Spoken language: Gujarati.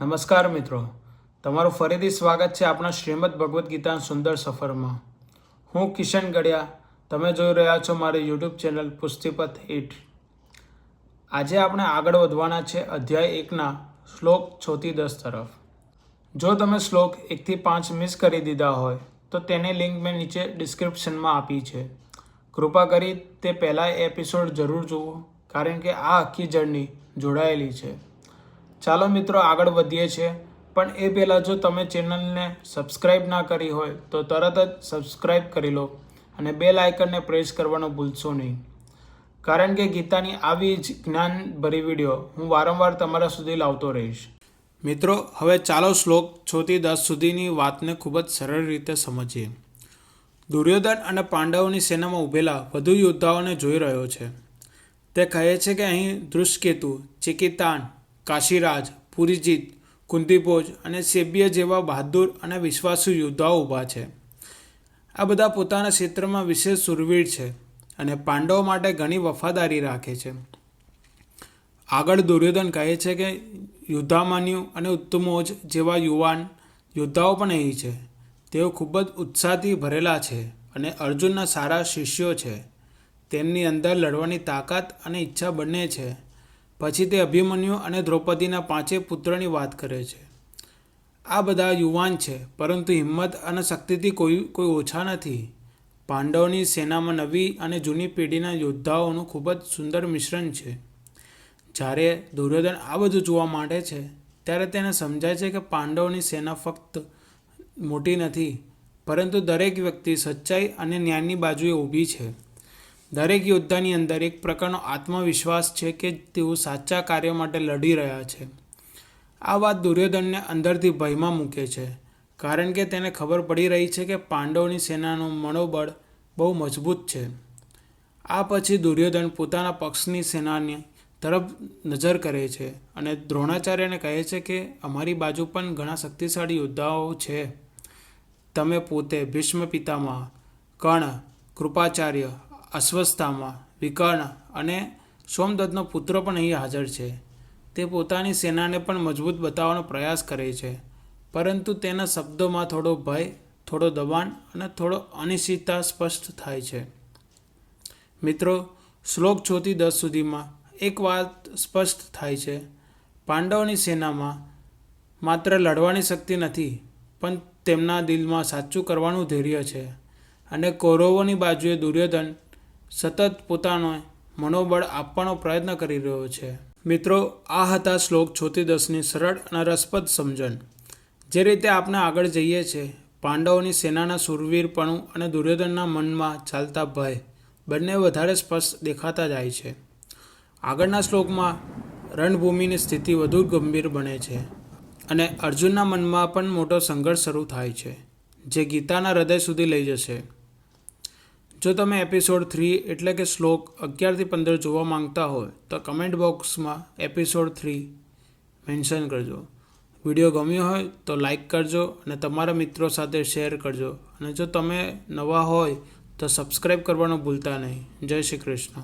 નમસ્કાર મિત્રો. તમારું ફરીથી સ્વાગત છે આપણા શ્રીમદ ભગવદ્ ગીતા સુંદર સફરમાં. હું કિશન ગડિયા તમે જોઈ રહ્યા છો મારી યુટ્યુબ ચેનલ પુસ્તિપથ એટ આજે આપણે આગળ વધવાના છે અધ્યાય એકના શ્લોક છથી દસ તરફ. જો તમે શ્લોક એકથી પાંચ મિસ કરી દીધા હોય, તો તેની લિંક મેં નીચે ડિસ્ક્રિપ્શનમાં આપી છે. કૃપા કરી તે પહેલાં એપિસોડ જરૂર જુઓ, કારણ કે આ આખી જર્ની જોડાયેલી છે. ચાલો મિત્રો આગળ વધીએ છીએ. પણ એ પહેલાં જો તમે ચેનલને સબસ્ક્રાઈબ ના કરી હોય, તો તરત જ સબસ્ક્રાઈબ કરી લો અને બેલ આઇકનને પ્રેસ કરવાનું ભૂલશો નહીં. કારણ કે ગીતાની આવી જ જ્ઞાનભરી વીડિયો હું વારંવાર તમારા સુધી લાવતો રહીશ. મિત્રો, હવે ચાલો શ્લોક છથી દસ સુધીની વાતને ખૂબ જ સરળ રીતે સમજીએ. દુર્યોધન અને પાંડવોની સેનામાં ઊભેલા વધુ યોદ્ધાઓને જોઈ રહ્યો છે. તે કહે છે કે અહીં દૃષ્કેતુ ચિકિતાન કાશીરાજ, પુરીજીત કુંતીભોજ અને સેબ્ય જેવા બહાદુર અને વિશ્વાસુ યોદ્ધાઓ ઊભા છે. આ બધા પોતાના ક્ષેત્રમાં વિશેષ સુરવીર છે અને પાંડવો માટે ઘણી વફાદારી રાખે છે. આગળ દુર્યોધન કહે છે કે, યુદ્ધામાન્યુ અને ઉત્તમોજ જેવા યુવાન યોદ્ધાઓ પણ અહીં છે. તેઓ ખૂબ જ ઉત્સાહથી ભરેલા છે અને અર્જુનના સારા શિષ્યો છે. તેમની અંદર લડવાની તાકાત અને ઈચ્છા બંને છે. પછી તે અભિમન્યુ અને દ્રૌપદીના પાંચેય પુત્રની વાત કરે છે. આ બધા યુવાન છે, પરંતુ હિંમત અને શક્તિથી કોઈ કોઈ ઓછા નથી. પાંડવની સેનામાં નવી અને જૂની પેઢીના યોદ્ધાઓનું ખૂબ જ સુંદર મિશ્રણ છે. જ્યારે દુર્યોધન આ બધું જોવા માંડે છે, ત્યારે તેને સમજાય છે કે પાંડવની સેના ફક્ત મોટી નથી, પરંતુ દરેક વ્યક્તિ સચ્ચાઈ અને ન્યાયની બાજુએ ઊભી છે. દરેક યોદ્ધાની અંદર એક પ્રકારનો આત્મવિશ્વાસ છે કે તેઓ સાચા કાર્ય માટે લડી રહ્યા છે. આ વાત દુર્યોધનને અંદરથી ભયમાં મૂકે છે, કારણ કે તેને ખબર પડી રહી છે કે પાંડવોની સેનાનું મનોબળ બહુ મજબૂત છે. આ પછી દુર્યોધન પોતાના પક્ષની સેનાની તરફ નજર કરે છે અને દ્રોણાચાર્યને કહે છે કે અમારી બાજુ પણ ઘણા શક્તિશાળી યોદ્ધાઓ છે. તમે પોતે ભીષ્મ પિતામાં કર્ણ, કૃપાચાર્ય અશ્વસ્થામાં વિકર્ણ અને સોમદત્તનો પુત્ર પણ અહીં હાજર છે. તે પોતાની સેનાને પણ મજબૂત બતાવવાનો પ્રયાસ કરે છે, પરંતુ તેના શબ્દોમાં થોડો ભય, થોડો દબાણ અને થોડો અનિશ્ચિતતા સ્પષ્ટ થાય છે. મિત્રો, શ્લોક છથી દસ સુધીમાં એક વાત સ્પષ્ટ થાય છે. પાંડવોની સેનામાં માત્ર લડવાની શક્તિ નથી, પણ તેમના દિલમાં સાચું કરવાનું ધૈર્ય છે અને કૌરવોની બાજુએ દુર્યોધન સતત પોતાનો મનોબળ આપવાનો પ્રયત્ન કરી રહ્યો છે. મિત્રો, આ હતા શ્લોક છોતી દસની સરળ અને રસપ્રદ સમજણ. જે રીતે આપણે આગળ જઈએ છીએ પાંડવોની સેનાના સુરવીરપણું અને દુર્યોધનના મનમાં ચાલતા ભય બંને વધારે સ્પષ્ટ દેખાતા જાય છે. આગળના શ્લોકમાં રણભૂમિની સ્થિતિ વધુ ગંભીર બને છે અને અર્જુનના મનમાં પણ મોટો સંઘર્ષ શરૂ થાય છે, જે ગીતાના હૃદય સુધી લઈ જશે. જો તમે એપિસોડ થ્રી એટલે કે શ્લોક અગિયારથી પંદર જોવા માંગતા હોય, તો કમેન્ટ બોક્સમાં એપિસોડ થ્રી મેન્શન કરજો. વીડિયો ગમ્યો હોય તો લાઈક કરજો અને તમારા મિત્રો સાથે શેર કરજો. અને જો તમે નવા હોય તો સબસ્ક્રાઈબ કરવાનું ભૂલતા નહીં. જય શ્રી કૃષ્ણ.